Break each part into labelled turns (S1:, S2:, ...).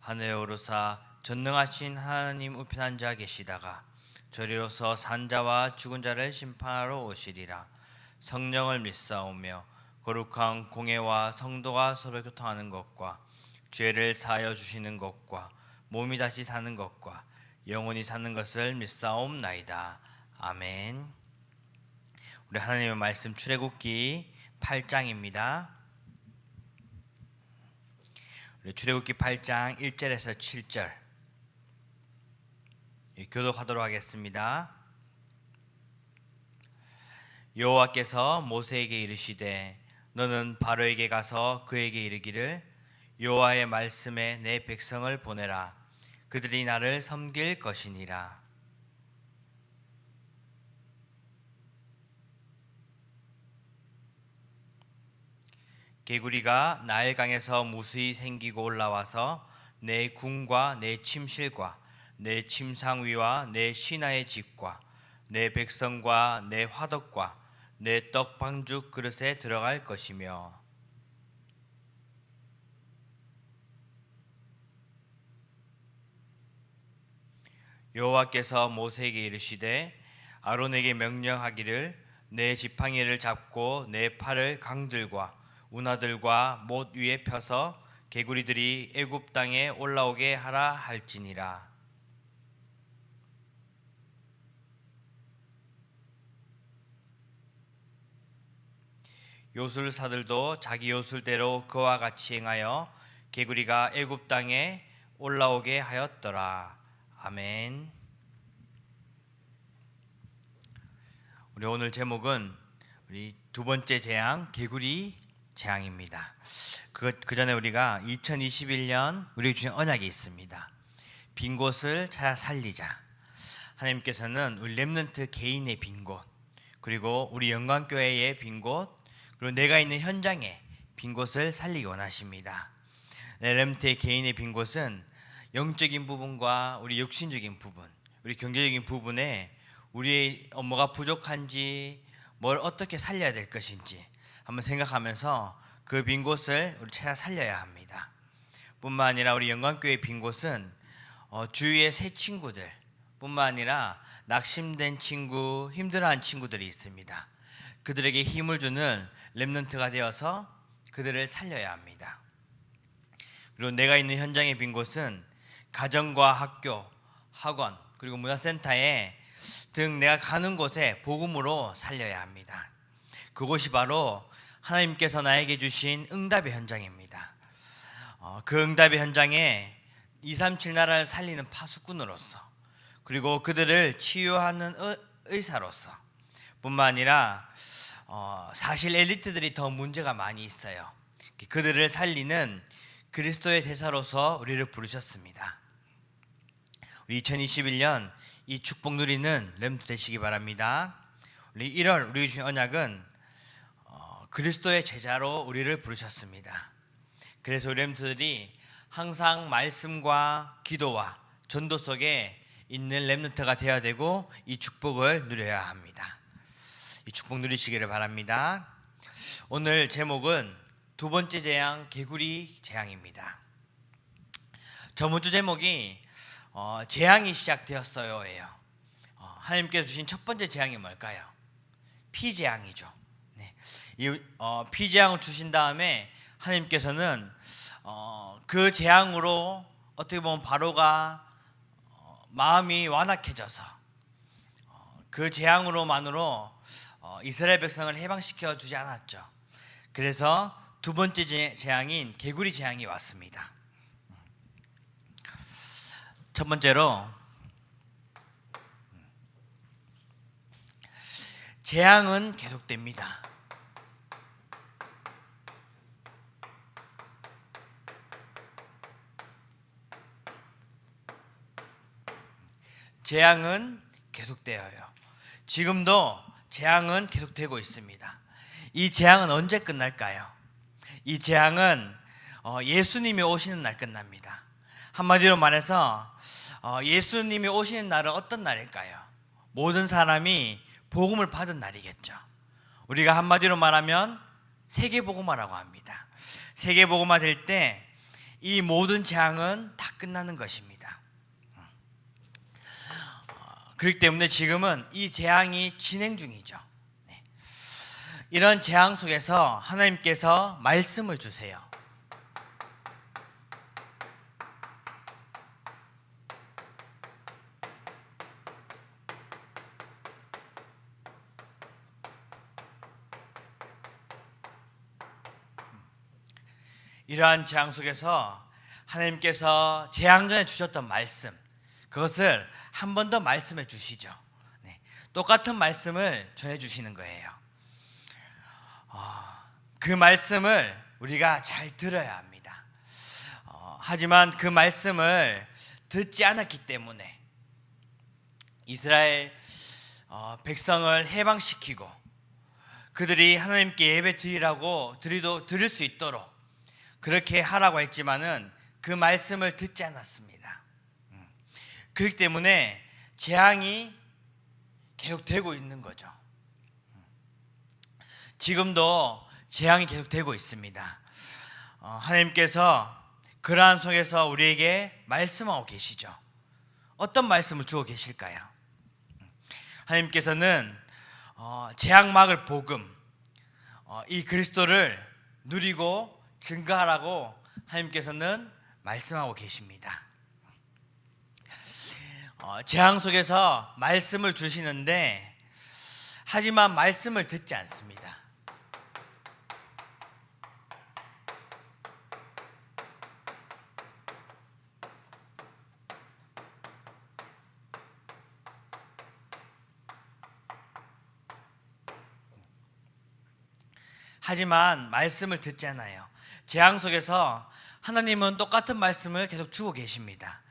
S1: 하늘에 오르사 전능하신 하나님 우편한 자 계시다가 저리로서 산자와 죽은 자를 심판하러 오시리라. 성령을 믿사오며 거룩한 공예와 성도가 서로 교통하는 것과 죄를 사하여 주시는 것과 몸이 다시 사는 것과 영원히 사는 것을 믿사옵나이다. 아멘. 우리 하나님의 말씀 출애굽기 8장입니다. 우리 출애굽기 8장 1절에서 7절. 예, 교독하도록 하겠습니다. 여호와께서 모세에게 이르시되 너는 바로에게 가서 그에게 이르기를 여호와의 말씀에 내 백성을 보내라. 그들이 나를 섬길 것이니라 개구리가 나일강에서 무수히 생기고 올라와서 내 궁과 내 침실과 내 침상 위와 내 신하의 집과 내 백성과 내 화덕과 내 떡방죽 그릇에 들어갈 것이며. 여호와께서 모세에게 이르시되 아론에게 명령하기를 내 지팡이를 잡고 내 팔을 강들과 운하들과 못 위에 펴서 개구리들이 애굽 땅에 올라오게 하라 할지니라. 요술사들도 자기 요술대로 그와 같이 행하여 개구리가 애굽 땅에 올라오게 하였더라. 아멘. 우리 오늘 제목은 우리 두 번째 재앙 개구리 재앙입니다. 그, 그 전에 우리가 2021년 우리 주신 언약이 있습니다. 빈 곳을 찾아 살리자. 하나님께서는 우리 렘넌트 개인의 빈 곳, 그리고 우리 영광교회의 빈 곳, 그리고 내가 있는 현장에 빈 곳을 살리기 원하십니다. 네, 렘넌트 개인의 빈 곳은 영적인 부분과 우리 육신적인 부분, 우리 경제적인 부분에 우리의 업무가 부족한지 뭘 어떻게 살려야 될 것인지 한번 생각하면서 그 빈 곳을 우리 찾아 살려야 합니다. 뿐만 아니라 우리 영광교회 빈 곳은 어, 주위의 새 친구들 뿐만 아니라 낙심된 친구, 힘들어한 친구들이 있습니다. 그들에게 힘을 주는 렘넌트가 되어서 그들을 살려야 합니다. 그리고 내가 있는 현장의 빈 곳은 가정과 학교, 학원, 그리고 문화센터에 등 내가 가는 곳에 복음으로 살려야 합니다. 그곳이 바로 하나님께서 나에게 주신 응답의 현장입니다. 어, 그 응답의 현장에 237 나라를 살리는 파수꾼으로서 그리고 그들을 치유하는 의, 사로서 뿐만 아니라 어, 사실 엘리트들이 더 문제가 많이 있어요. 그들을 살리는 그리스도의 대사로서 우리를 부르셨습니다. 우리 2021년 이 축복 누리는 렘트 되시기 바랍니다. 우리 1월 우리 주신 언약은 어, 그리스도의 제자로 우리를 부르셨습니다. 그래서 렘트들이 항상 말씀과 기도와 전도 속에 있는 렘넌트가 되어야 되고 이 축복을 누려야 합니다. 이 축복 누리시기를 바랍니다. 오늘 제목은 두 번째 재앙 개구리 재앙입니다. 저번 주 제목이 어, 재앙이 시작되었어요예요. 어, 하나님께서 주신 첫 번째 재앙이 뭘까요? 피재앙이죠. 네. 이 어, 피재앙을 주신 다음에 하나님께서는 어, 그 재앙으로 어떻게 보면 바로가 어, 마음이 완악해져서 어, 그 재앙으로만으로 어, 이스라엘 백성을 해방시켜 주지 않았죠. 그래서 두 번째 재- 재앙인 개구리 재앙이 왔습니다. 첫 번째로 재앙은 계속됩니다. 재앙은 계속되어요. 지금도 재앙은 계속되고 있습니다. 이 재앙은 언제 끝날까요? 이 재앙은 어, 예수님이 오시는 날 끝납니다. 한마디로 말해서 어, 예수님이 오시는 날은 어떤 날일까요? 모든 사람이 복음을 받은 날이겠죠. 우리가 한마디로 말하면 세계 복음화라고 합니다. 세계 복음화 될 때 이 모든 재앙은 다 끝나는 것입니다. 어, 그렇기 때문에 지금은 이 재앙이 진행 중이죠. 네. 이런 재앙 속에서 하나님께서 말씀을 주세요. 이러한 재앙 속에서 하나님께서 재앙 전에 주셨던 말씀 그것을 한 번 더 말씀해 주시죠. 네, 똑같은 말씀을 전해 주시는 거예요. 어, 그 말씀을 우리가 잘 들어야 합니다. 어, 하지만 그 말씀을 듣지 않았기 때문에 이스라엘 어, 백성을 해방시키고 그들이 하나님께 예배 드리라고 드리도 드릴 수 있도록 그렇게 하라고 했지만은 그 말씀을 듣지 않았습니다. 음. 그렇기 때문에 재앙이 계속되고 있는 거죠. 음. 지금도 재앙이 계속되고 있습니다. 어, 하나님께서 그러한 속에서 우리에게 말씀하고 계시죠. 어떤 말씀을 주고 계실까요? 음. 하나님께서는 어, 재앙 막을 복음, 어, 이 그리스도를 누리고 증거하라고 하나님께서는 말씀하고 계십니다. 어, 재앙 속에서 말씀을 주시는데 하지만 말씀을 듣지 않습니다. 하지만 말씀을 듣잖아요. 재앙 속에서 하나님은 똑같은 말씀을 계속 주고 계십니다.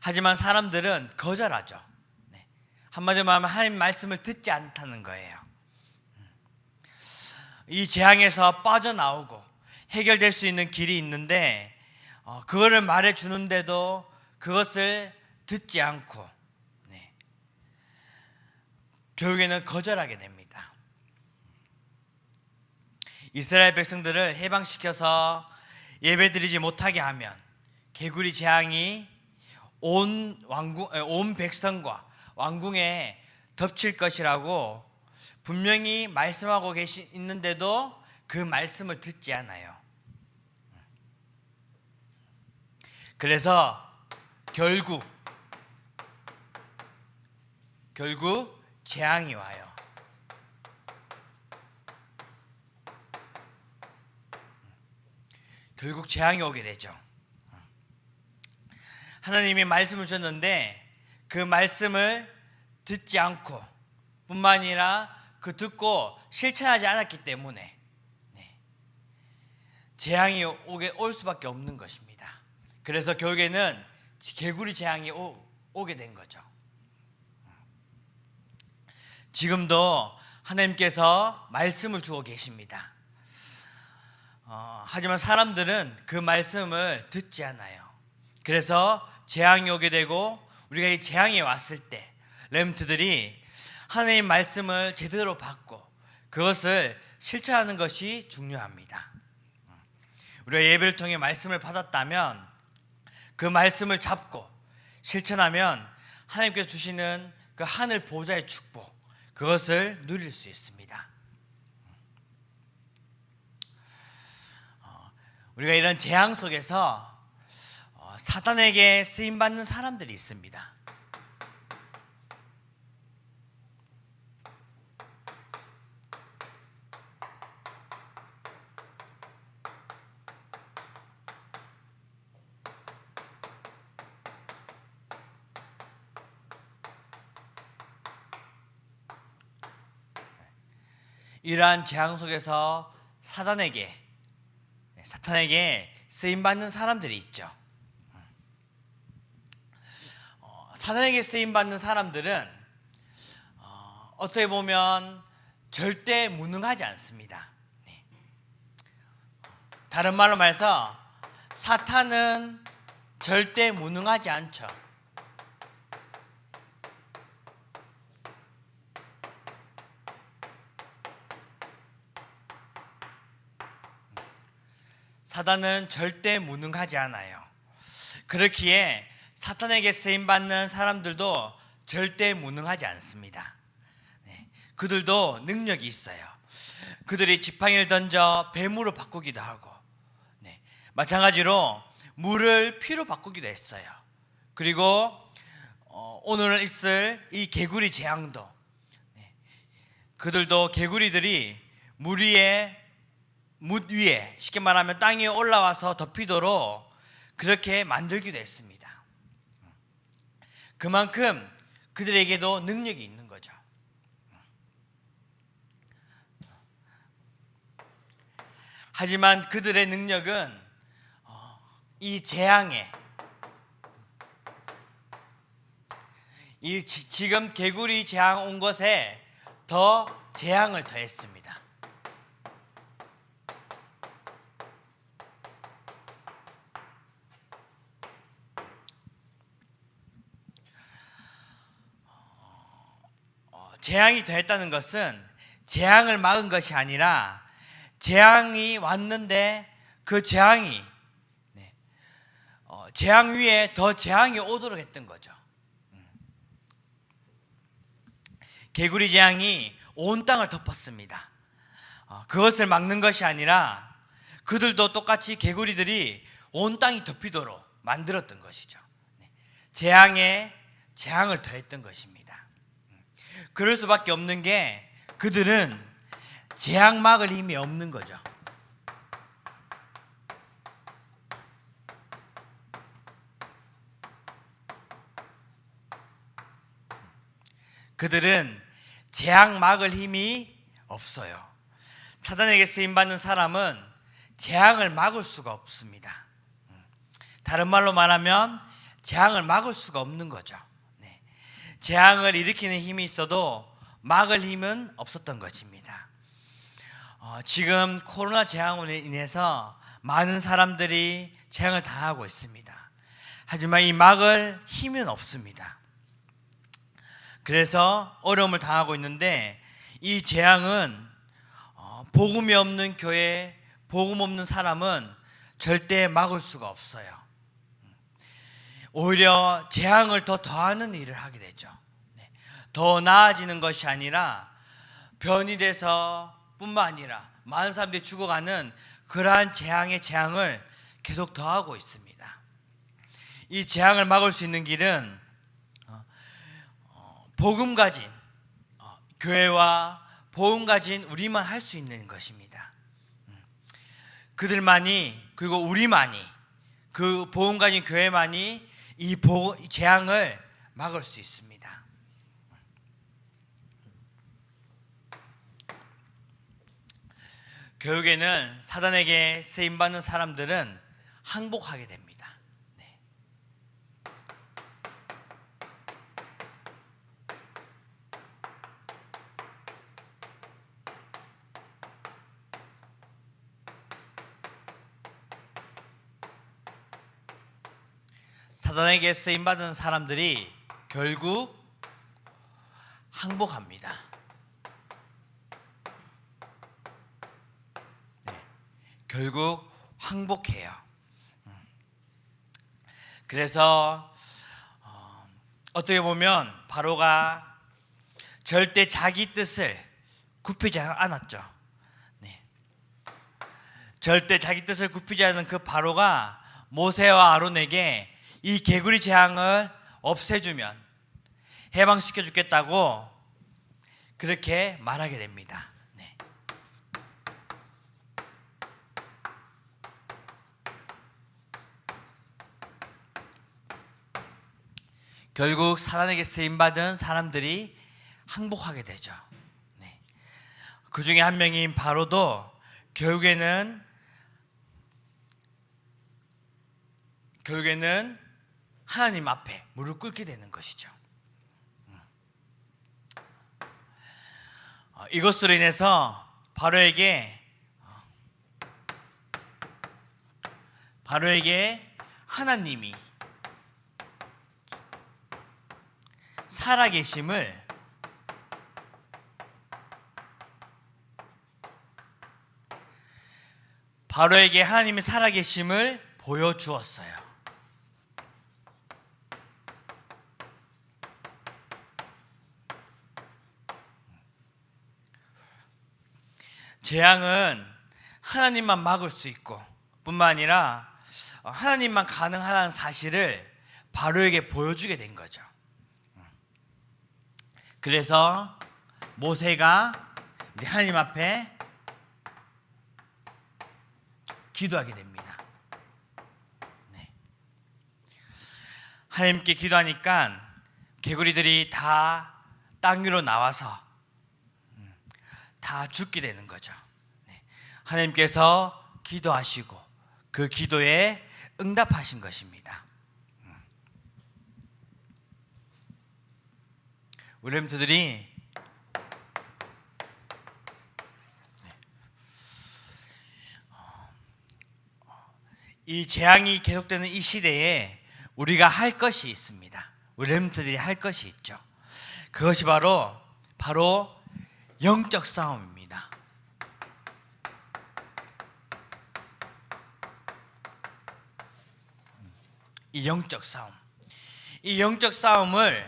S1: 하지만 사람들은 거절하죠. 네. 한마디로 말하면 하나님 말씀을 듣지 않다는 거예요. 이 재앙에서 빠져나오고 해결될 수 있는 길이 있는데 어, 그거를 말해 주는데도 그것을 듣지 않고 네. 결국에는 거절하게 됩니다. 이스라엘 백성들을 해방시켜서 예배드리지 못하게 하면 개구리 재앙이 온 왕궁 온 백성과 왕궁에 덮칠 것이라고 분명히 말씀하고 계시 있는데도 그 말씀을 듣지 않아요. 그래서 결국 결국 재앙이 와요. 결국 재앙이 오게 되죠. 하나님이 말씀을 주셨는데 그 말씀을 듣지 않고 뿐만 아니라 그 듣고 실천하지 않았기 때문에 네, 재앙이 오게 올 수밖에 없는 것입니다. 그래서 결국에는 개구리 재앙이 오, 오게 된 거죠. 지금도 하나님께서 말씀을 주고 계십니다. 어, 하지만 사람들은 그 말씀을 듣지 않아요. 그래서 재앙이 오게 되고 우리가 이 재앙이 왔을 때 렘트들이 하나님 말씀을 제대로 받고 그것을 실천하는 것이 중요합니다. 우리가 예배를 통해 말씀을 받았다면 그 말씀을 잡고 실천하면 하나님께서 주시는 그 하늘 보좌의 축복 그것을 누릴 수 있습니다. 우리가 이런 재앙 속에서 어, 사단에게 쓰임 받는 사람들이 있습니다. 이러한 재앙 속에서 사단에게 사탄에게 쓰임 받는 사람들이 있죠. 어, 사단에게 쓰임 받는 사람들은 어, 어떻게 보면 절대 무능하지 않습니다. 네. 다른 말로 말해서 사탄은 절대 무능하지 않죠. 사단은 절대 무능하지 않아요. 그렇기에 사탄에게 쓰임 받는 사람들도 절대 무능하지 않습니다. 네, 그들도 능력이 있어요. 그들이 지팡이를 던져 뱀으로 바꾸기도 하고, 네, 마찬가지로 물을 피로 바꾸기도 했어요. 그리고 어, 오늘 있을 이 개구리 재앙도 네, 그들도 개구리들이 물 위에 물 위에 쉽게 말하면 땅 위에 올라와서 덮이도록 그렇게 만들기도 했습니다. 그만큼 그들에게도 능력이 있는 거죠. 하지만 그들의 능력은 어, 이 재앙에 이 지- 지금 개구리 재앙 온 것에 더 재앙을 더했습니다. 어, 재앙이 더했다는 것은 재앙을 막은 것이 아니라 재앙이 왔는데 그 재앙이 네, 어, 재앙 위에 더 재앙이 오도록 했던 거죠. 음. 개구리 재앙이 온 땅을 덮었습니다. 어, 그것을 막는 것이 아니라 그들도 똑같이 개구리들이 온 땅이 덮이도록 만들었던 것이죠. 네, 재앙에 재앙을 더했던 것입니다. 그럴 수밖에 없는 게 그들은 재앙 막을 힘이 없는 거죠. 그들은 재앙 막을 힘이 없어요. 사단에게 쓰임 받는 사람은 재앙을 막을 수가 없습니다. 다른 말로 말하면 재앙을 막을 수가 없는 거죠. 네. 재앙을 일으키는 힘이 있어도 막을 힘은 없었던 것입니다. 어, 지금 코로나 재앙으로 인해서 많은 사람들이 재앙을 당하고 있습니다. 하지만 이 막을 힘은 없습니다. 그래서 어려움을 당하고 있는데 이 재앙은 어, 복음이 없는 교회, 복음 없는 사람은 절대 막을 수가 없어요. 오히려 재앙을 더 더하는 일을 하게 되죠. 네. 더 나아지는 것이 아니라 변이 돼서 뿐만 아니라 많은 사람들이 죽어가는 그러한 재앙의 재앙을 계속 더하고 있습니다. 이 재앙을 막을 수 있는 길은 어, 어, 복음 가진 어, 교회와 복음 가진 우리만 할 수 있는 것입니다. 음. 그들만이 그리고 우리만이 그 복음 가진 교회만이 이 보- 이 재앙을 막을 수 있습니다. 결국에는 사단에게 쓰임 받는 사람들은 항복하게 됩니다. 네. 사단에게 쓰임 받은 사람들이 결국 항복합니다. 네, 결국 항복해요. 음. 그래서 어, 어떻게 보면 바로가 절대 자기 뜻을 굽히지 않았죠. 네. 절대 자기 뜻을 굽히지 않은 그 바로가 모세와 아론에게 이 개구리 재앙을 없애주면 해방시켜 주겠다고 그렇게 말하게 됩니다. 네. 결국 사단에게 쓰임 받은 사람들이 항복하게 되죠. 네. 그 중에 한 명인 바로도 결국에는 결국에는 하나님 앞에 무릎 꿇게 되는 것이죠. 음. 어, 이것으로 인해서 바로에게 어, 바로에게 하나님이 살아계심을 바로에게 하나님이 살아계심을 보여주었어요. 재앙은 하나님만 막을 수 있고 뿐만 아니라 하나님만 가능하다는 사실을 바로에게 보여주게 된 거죠. 그래서 모세가 이제 하나님 앞에 기도하게 됩니다. 네. 하나님께 기도하니까 개구리들이 다 땅 위로 나와서 음, 다 죽게 되는 거죠. 네. 하나님께서 기도하시고 그 기도에 응답하신 것입니다. 음. 우리 렘트들이 이 재앙이 계속되는 이 시대에 우리가 할 것이 있습니다. 우리 렘트들이 할 것이 있죠. 그것이 바로 바로 영적 싸움입니다. 이 영적 싸움. 이 영적 싸움을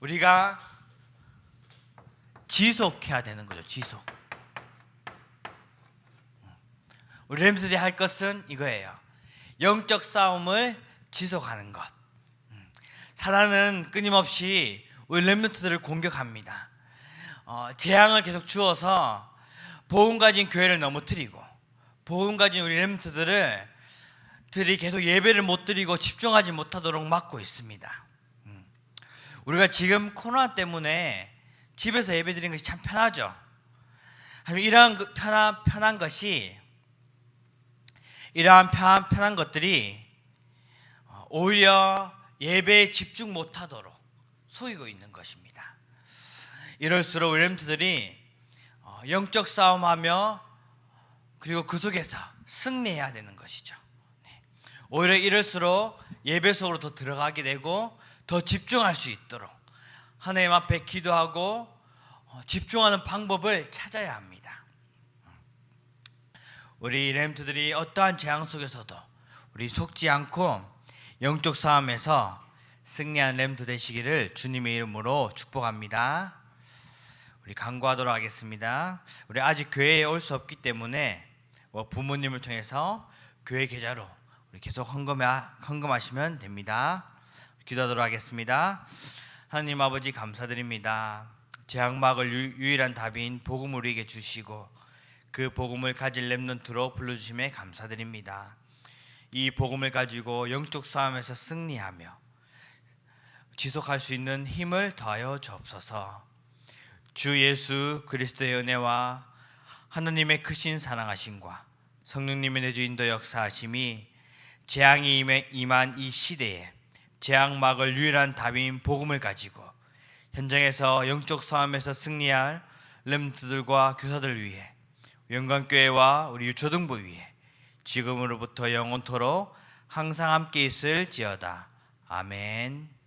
S1: 우리가 지속해야 되는 거죠. 지속. 우리 렘스들이 할 것은 이거예요. 영적 싸움을 지속하는 것. 음. 사단은 끊임없이 우리 렘넌트들을 공격합니다. 어, 재앙을 계속 주어서 복음 가진 교회를 넘어뜨리고 복음 가진 우리 렘넌트들을 들이 계속 예배를 못 드리고 집중하지 못하도록 막고 있습니다. 음. 우리가 지금 코로나 때문에 집에서 예배 드리는 것이 참 편하죠. 하지만 이러한 그 편한, 편한 것이 이러한 편한, 편한 것들이 오히려 예배에 집중 못하도록 속이고 있는 것입니다. 이럴수록 렘트들이 어, 영적 싸움하며 그리고 그 속에서 승리해야 되는 것이죠. 네. 오히려 이럴수록 예배 속으로 더 들어가게 되고 더 집중할 수 있도록 하나님 앞에 기도하고 어, 집중하는 방법을 찾아야 합니다. 우리 렘트들이 어떠한 재앙 속에서도 우리 속지 않고 영적 싸움에서 승리한 렘트 되시기를 주님의 이름으로 축복합니다. 우리 간구하도록 하겠습니다. 우리 아직 교회에 올 수 없기 때문에 뭐 부모님을 통해서 교회 계좌로 우리 계속 헌금하, 헌금하 시면 됩니다. 기도하도록 하겠습니다. 하나님 아버지 감사드립니다. 재앙막을 유- 유일한 답인 복음을 우리에게 주시고 그 복음을 가질 렘넌트로 불러주심에 감사드립니다. 이 복음을 가지고 영적 싸움에서 승리하며 지속할 수 있는 힘을 더하여 주옵소서. 주 예수 그리스도의 은혜와 하나님의 크신 사랑하심과 성령님의 내주 인도 역사하심이 재앙이 임한 이 시대에 재앙막을 유일한 답인 복음을 가지고 현장에서 영적 싸움에서 승리할 렘트들과 교사들 위해 영광교회와 우리 유초등부 위에 지금으로부터 영원토록 항상 함께 있을지어다. 아멘.